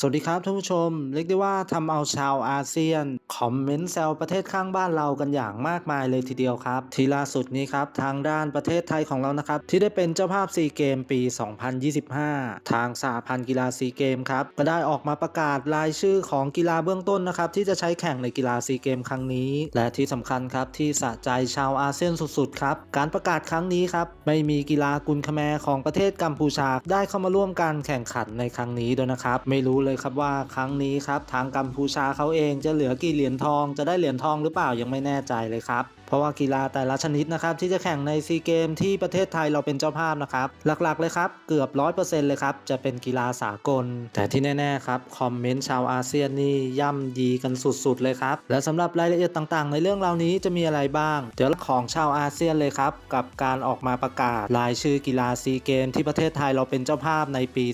สวัสดีครับท่านผู้ชม เรียกได้ว่าทำเอาชาวอาเซียน คอมเมนต์แซวประเทศข้างบ้านเรากันอย่างมากมายเลยทีเดียวครับ ทีล่าสุดนี้ครับทางด้านประเทศไทยของเรานะครับ ที่ได้เป็นเจ้าภาพซีเกมปี 2025 ทางสหพันธ์กีฬาซีเกมครับ ก็ได้ออกมาประกาศรายชื่อของกีฬาเบื้องต้นนะครับ ที่จะใช้แข่งในกีฬาซีเกมครั้งนี้ และที่สำคัญครับที่สะใจชาวอาเซียนสุดๆครับการประกาศครั้งนี้ครับไม่มีกีฬากุลคแมของประเทศกัมพูชา ได้เข้ามาร่วมการแข่งขันในครั้งนี้ด้วยนะครับไม่รู้เลยครับว่าครั้งนี้ครับทางกัมพูชาเขาเองจะเหลือกี่เหรียญทองจะได้เหรียญทองหรือเปล่ายังไม่แน่ใจเลยครับเพราะว่ากีฬาแต่ละชนิดนะครับที่จะแข่งในซีเกมที่ประเทศไทยเราเป็นเจ้าภาพนะครับหลักๆเลยครับเกือบ 100%เลยครับจะเป็นกีฬาสากล แต่ที่แน่ๆครับคอมเมนต์ชาวอาเซียนนี่ย่ำยีกันสุดๆเลยครับและสำหรับรายละเอียดต่างๆ ในเรื่องราวนี้จะมีอะไรบ้าง เดี๋ยวของชาวอาเซียนเลยครับกับการออกมาประกาศรายชื่อกีฬาซีเกมที่ประเทศไทยเราเป็นเจ้าภาพในปี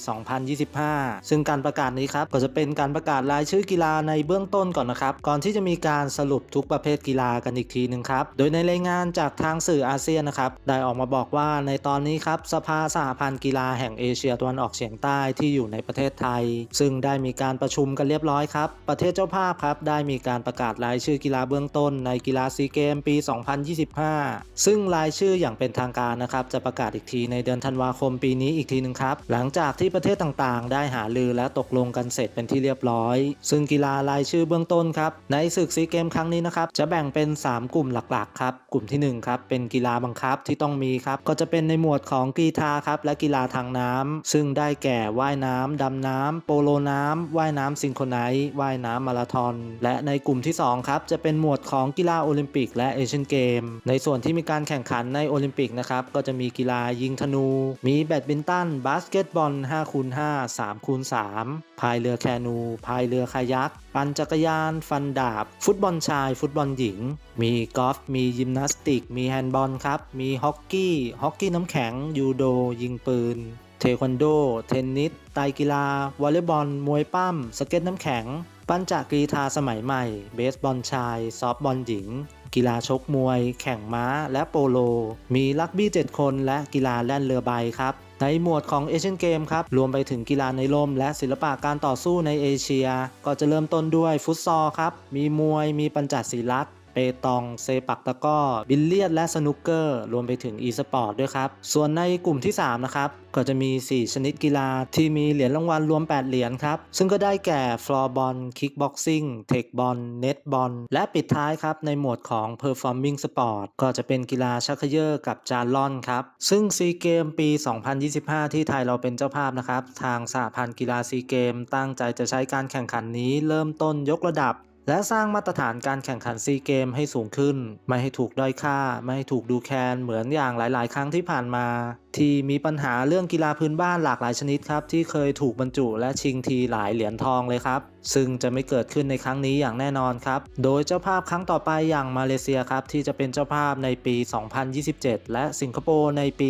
2025 ซึ่งการประกาศนี้ครับก็จะเป็นการประกาศรายชื่อกีฬาในเบื้องต้นก่อนนะครับก่อนที่จะมีการสรุปทุกประเภทกีฬากันอีกทีหนึ่งครับโดยในรายงานจากทางสื่ออาเซียนนะครับได้ออกมาบอกว่าในตอนนี้ครับสภาสหพันธ์กีฬาแห่งเอเชียตะวันออกเฉียงใต้ที่อยู่ในประเทศไทย ซึ่งได้มีการประชุมกันเรียบร้อยครับประเทศเจ้าภาพครับได้มีการประกาศรายชื่อกีฬาเบื้องต้น ในกีฬาซีเกมปี 2025 ซึ่งรายชื่ออย่างเป็นทางการนะครับจะประกาศอีกทีในเดือนธันวาคมปีนี้อีกทีหนึ่งครับหลังจากที่ประเทศต่างๆ ได้หารือและตกลงกันเสร็จเป็นที่เรียบร้อย ซึ่งกีฬารายชื่อเบื้องต้นครับ ในศึกซีเกมครั้งนี้นะครับ จะแบ่งเป็น 3 กลุ่มหลักๆครับ กลุ่มที่1ครับ เป็นกีฬาบังคับที่ต้องมีครับ ก็จะเป็นในหมวดของกีฬาครับ และกีฬาทางน้ำซึ่งได้แก่ว่ายน้ำดำน้ำโปโลน้ำว่ายน้ำซิงโครไนซ์ว่ายน้ำมาราธอน และในกลุ่มที่2ครับ จะเป็นหมวดของกีฬาโอลิมปิก และเอเชียนเกม ในส่วนที่มีการแข่งขันในโอลิมปิกนะครับ ก็จะมีกีฬายิงธนู มีแบดมินตัน บาสเกตบอล5คูณ5 3คูณ3พายเรือแคนูพายเรือคายัก ปั่นจักรยาน ฟันดาบ ฟุตบอลชาย ฟุตบอลหญิง มีกอล์ฟมียิมนาสติก มีแฮนด์บอลครับ มีฮอกกี้ฮอกกี้น้ำแข็ง ยูโด ยิงปืน เทควันโด เทนนิสไตกีฬาวอลเลย์บอล มวยปั้ม สเก็ตน้ำแข็ง ปั้นจักรีฬาสมัยใหม่ เบสบอลชาย ซอฟบอลหญิง กีฬาชกมวย แข่งม้า และโปโล มีลักบี้ 7 คนและกีฬาแล่นเรือใบครับในหมวดของเอเชียนเกมครับ รวมไปถึงกีฬาในร่มและศิลปะการต่อสู้ในเอเชีย ก็จะเริ่มต้นด้วยฟุตซอลครับ มีมวย มีปัญจศีลักษณ์ เปตอง เซปักตะก้อ บิลเลียดและสนุกเกอร์ รวมไปถึงอีสปอร์ตด้วยครับ ส่วนในกลุ่มที่ 3 นะครับ ก็จะมี 4 ชนิดกีฬาที่มีเหรียญรางวัลรวม 8 เหรียญครับ ซึ่งก็ได้แก่ฟลอร์บอลคิกบ็อกซิ่งเทคบอลเน็ตบอลและปิดท้ายครับ ในหมวดของ Performing Sport ก็จะเป็นกีฬาชักเขยอร์กับจานล่อนครับ ซึ่งซีเกมปี 2025 ที่ไทยเราเป็นเจ้าภาพนะครับทางสหพันธ์กีฬาซีเกมตั้งใจจะใช้การแข่งขันนี้เริ่มต้นยกระดับ และสร้างมาตรฐานการแข่งขันซีเกมให้สูงขึ้น ไม่ให้ถูกด้อยค่า ไม่ให้ถูกดูแคลนเหมือนอย่างหลาย ๆ ครั้งที่ผ่านมา ที่มีปัญหาเรื่องกีฬาพื้นบ้านหลากหลายชนิดครับ ที่เคยถูกบรรจุและชิงทีหลายเหรียญทองเลยครับ ซึ่งจะไม่เกิดขึ้นในครั้งนี้อย่างแน่นอนครับ โดยเจ้าภาพครั้งต่อไปอย่างมาเลเซียครับ ที่จะเป็นเจ้าภาพในปี 2027 และสิงคโปร์ในปี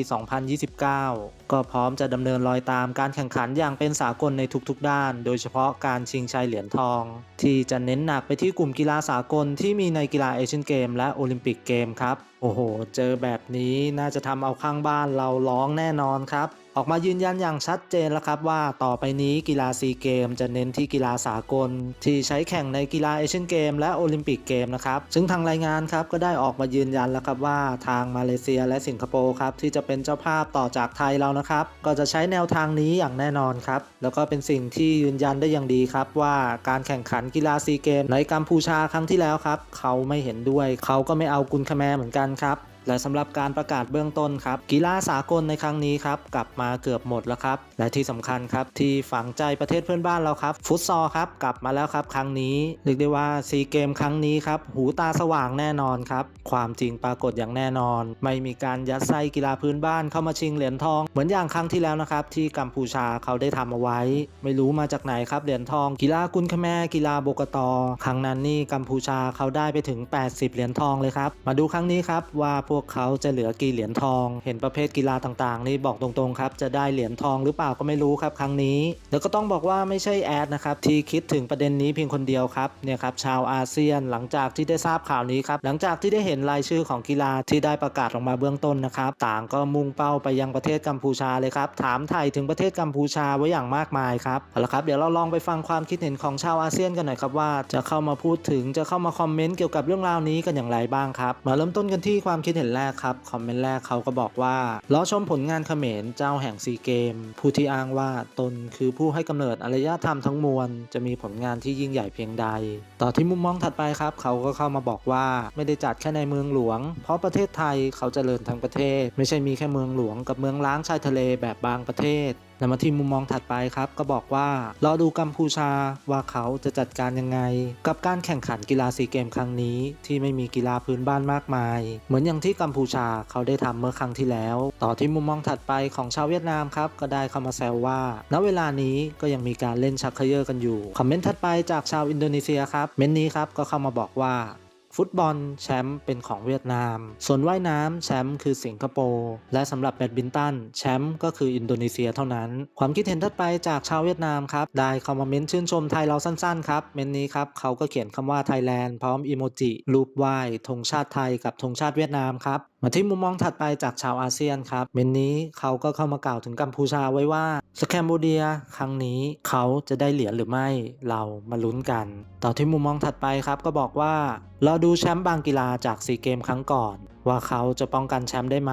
2029 ก็พร้อมจะดำเนินรอยตามการแข่งขันอย่างเป็นสากลในทุกๆ ด้าน โดยเฉพาะการชิงชัยเหรียญทอง ที่จะเน้นหนักไปที่กลุ่มกีฬาสากลที่มีในกีฬาเอเชียนเกมและโอลิมปิกเกมครับ โอ้โห เจอแบบนี้น่าจะทำเอาข้างบ้านเราร้องแน่นอนครับ ออกมายืนยันอย่างชัดเจนแล้วครับว่าต่อไปนี้กีฬาซีเกมจะเน้นที่กีฬาสากล ที่ใช้แข่งในกีฬาเอเชียนเกมและโอลิมปิกเกมนะครับ ซึ่งทางรายงานครับก็ได้ออกมายืนยันแล้วครับว่าทางมาเลเซียและสิงคโปร์ครับที่จะเป็นเจ้าภาพต่อจากไทยเรานะครับ ก็จะใช้แนวทางนี้อย่างแน่นอนครับ แล้วก็เป็นสิ่งที่ยืนยันได้อย่างดีครับว่าการแข่งขันกีฬาซีเกมในกัมพูชาครั้งที่แล้วครับเขาไม่เห็นด้วย เขาก็ไม่เอากุนคแมร์เหมือนกันครับ และสำหรับการประกาศเบื้องต้นครับ กีฬาสากลในครั้งนี้ครับกลับมาเกือบหมดแล้วครับ และที่สำคัญครับที่ฝังใจประเทศเพื่อนบ้านเราครับ ฟุตซอลครับกลับมาแล้วครับ ครั้งนี้เรียกได้ว่าซีเกมครั้งนี้ครับหูตาสว่างแน่นอนครับ ความจริงปรากฏอย่างแน่นอน ไม่มีการยัดไส้กีฬาพื้นบ้านเข้ามาชิงเหรียญทอง เหมือนอย่างครั้งที่แล้วนะครับที่กัมพูชาเขาได้ทำเอาไว้ ไม่รู้มาจากไหนครับเหรียญทอง กีฬากุนคแมกีฬาโบกตอครั้งนั้นนี่กัมพูชาเขาได้ไปถึง 80 เหรียญทองเลยครับมาดูครั้งนี้ครับว่าพวกเขาจะเหลือกี่เหรียญทอง เห็นประเภทกีฬาต่างๆ นี่บอกตรงๆครับจะได้เหรียญทองหรือเปล่าก็ไม่รู้ครับครั้งนี้ แล้วก็ต้องบอกว่าไม่ใช่แอดนะครับที่คิดถึงประเด็นนี้เพียงคนเดียวครับเนี่ยครับชาวอาเซียนหลังจากที่ได้ทราบข่าวนี้ครับหลังจากที่ได้เห็นรายชื่อของกีฬาที่ได้ประกาศออกมาเบื้องต้นนะครับต่างก็มุ่งเป้าไปยังประเทศกัมพูชาเลยครับถามไทยถึงประเทศกัมพูชาไว้อย่างมากมายครับเอาละครับเดี๋ยวเราลองไปฟังความคิดเห็นของชาวอาเซียนกันหน่อยครับว่าจะเข้ามาพูดถึงจะเข้ามาคอมเมนต์เกี่ยวกับเรื่องราวนี้กันอย่างไรบ้างครับมาเริ่มต้นกันที่ความคิดเห็น็นแรกครับ คอมเมนต์แรกเขาก็บอกว่าล้อชมผลงานเขมรเจ้าแห่งซีเกม ผู้ที่อ้างว่าตนคือผู้ให้กำเนิดอารยธรรมทั้งมวล จะมีผลงานที่ยิ่งใหญ่เพียงใด ต่อที่มุมมองถัดไปครับ เขาก็เข้ามาบอกว่าไม่ได้จัดแค่ในเมืองหลวง เพราะประเทศไทยเขาเจริญทั้งประเทศ ไม่ใช่มีแค่เมืองหลวงกับเมืองล้างชายทะเลแบบบางประเทศ แล้วมาที่มุมมองถัดไปครับ ก็บอกว่ารอดูกัมพูชาว่าเขาจะจัดการยังไง กับการแข่งขันกีฬาซีเกมครั้งนี้ ที่ไม่มีกีฬาพื้นบ้านมากมาย เหมือนอย่างที่กัมพูชาเขาได้ทำเมื่อครั้งที่แล้ว ต่อที่มุมมองถัดไปของชาวเวียดนามครับก็ได้เข้ามาแซวว่า ณเวลานี้ก็ยังมีการเล่นชักเขยอกันอยู่คอมเมนต์ถัดไปจากชาวอินโดนีเซียครับเมนต์นี้ครับก็เข้ามาบอกว่า ฟุตบอลแชมป์เป็นของเวียดนาม ส่วนว่ายน้ำแชมป์คือสิงคโปร์ และสำหรับแบดมินตันแชมป์ก็คืออินโดนีเซียเท่านั้น ความคิดเห็นถัดไปจากชาวเวียดนามครับ ได้เข้ามาเม้นชื่นชมไทยเราสั้นๆครับเม้นนี้ครับเขาก็เขียนคำว่าไทยแลนด์พร้อมอีโมจิรูปไหว้ธงชาติไทยกับธงชาติเวียดนามครับมาที่มุมมองถัดไปจากชาวอาเซียนครับเมนนี้เขาก็เข้ามากล่าวถึงกัมพูชาไว้ว่าสแคมโบเดีย ครั้งนี้เขาจะได้เหรียญหรือไม่ เรามาลุ้นกัน ต่อที่มุมมองถัดไปครับก็บอกว่า เราดูแชมป์บางกีฬาจากซีเกมครั้งก่อน ว่าเขาจะป้องกันแชมป์ได้ไหม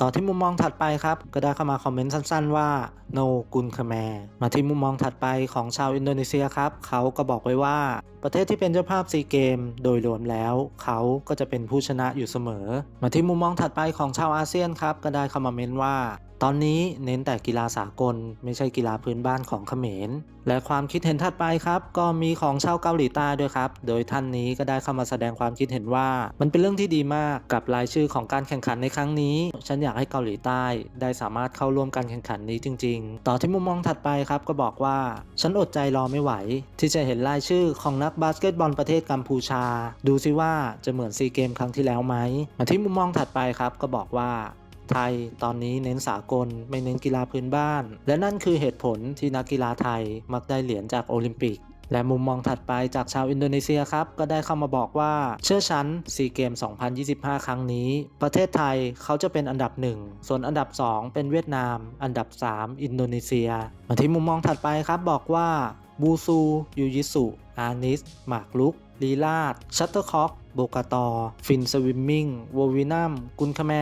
ต่อที่มุมมองถัดไปครับ ก็ได้เข้ามาคอมเมนต์สั้นๆ ว่า no กุนคแมมาที่มุมมองถัดไปของชาวอินโดนีเซียครับ เขาก็บอกไว้ว่า ประเทศที่เป็นเจ้าภาพซีเกม โดยรวมแล้ว เขาก็จะเป็นผู้ชนะอยู่เสมอ มาที่มุมมองถัดไปของชาวอาเซียนครับก็ได้เข้ามาเม้นว่า ตอนนี้เน้นแต่กีฬาสากล ไม่ใช่กีฬาพื้นบ้านของเขมร และความคิดเห็นถัดไปครับ ก็มีของชาวเกาหลีใต้ด้วยครับ โดยท่านนี้ก็ได้เข้ามาแสดงความคิดเห็นว่า มันเป็นเรื่องที่ดีมากกับรายชื่อของการแข่งขันในครั้งนี้ ฉันอยากให้เกาหลีใต้ ได้สามารถเข้าร่วมการแข่งขันนี้จริง ๆ ต่อที่มุมมองถัดไปครับก็บอกว่า ฉันอดใจรอไม่ไหว ที่จะเห็นรายชื่อของนักบาสเกตบอลประเทศกัมพูชา ดูซิว่าจะเหมือนซีเกมครั้งที่แล้วไหมมาที่มุมมองถัดไปครับก็บอกว่า ไทยตอนนี้เน้นสากลไม่เน้นกีฬาพื้นบ้าน และนั่นคือเหตุผลที่นักกีฬาไทยมักได้เหรียญจากโอลิมปิกและมุมมองถัดไปจากชาวอินโดนีเซียครับ ก็ได้เข้ามาบอกว่า เชื่อชั้นซีเกม 2025 ครั้งนี้ ประเทศไทยเขาจะเป็นอันดับ 1 ส่วนอันดับ 2 เป็นเวียดนาม อันดับ 3 อินโดนีเซีย มาที่มุมมองถัดไปครับบอกว่าบูซูยูยิสุอานิสหมากลุกลีลาดชัตเตอร์คอกโบกาตอ ฟินสวิมมิ่งววินัมกุนคาแม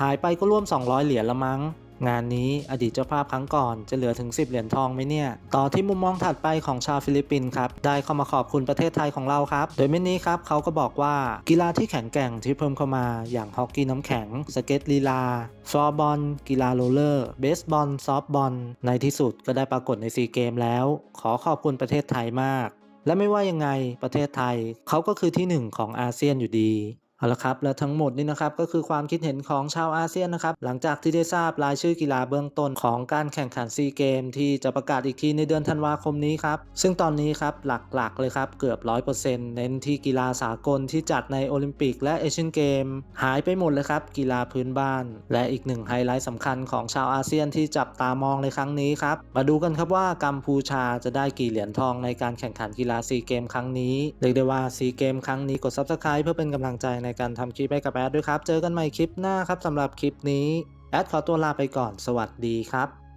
หายไปก็ร่วม 200 เหรียญละมั้ง งานนี้อดีตเจ้าภาพครั้งก่อนจะเหลือถึง 10 เหรียญทองไหมเนี่ย ต่อที่มุมมองถัดไปของชาวฟิลิปปินส์ครับ ได้เข้ามาขอบคุณประเทศไทยของเราครับ โดยเมื่อนี้ครับเขาก็บอกว่ากีฬาที่แข็งแกร่งที่เพิ่มเข้ามาอย่างฮอกกี้น้ำแข็ง สเก็ตลีลาฟลอร์บอลกีฬาโรลเลอร์เบสบอลซอฟบอลในที่สุดก็ได้ปรากฏในซีเกมแล้ว ขอขอบคุณประเทศไทยมากและไม่ว่ายังไงประเทศไทย เขาก็คือที่หนึ่งของอาเซียนอยู่ดี เอาละครับ และทั้งหมดนี่นะครับก็คือความคิดเห็นของชาวอาเซียนนะครับ หลังจากที่ได้ทราบรายชื่อกีฬาเบื้องต้นของการแข่งขันซีเกม ที่จะประกาศอีกทีในเดือนธันวาคมนี้ครับ ซึ่งตอนนี้ครับหลักๆเลยครับเกือบ 100%เน้นที่กีฬาสากลที่จัดในโอลิมปิกและเอเชียนเกม หายไปหมดเลยครับ กีฬาพื้นบ้าน และอีกหนึ่งไฮไลท์สำคัญของชาวอาเซียนที่จับตามองในครั้งนี้ครับมาดูกันครับว่ากัมพูชาจะได้กี่เหรียญทองในการแข่งขันกีฬาซีเกมครั้งนี้เรียกได้ว่าซีเกมครั้งนี้กด Subscribe เพื่อเป็นกำลังใจในการทำคลิปให้กับแอดด้วยครับ เจอกันใหม่คลิปหน้าครับสำหรับคลิปนี้ แอดขอตัวลาไปก่อน สวัสดีครับ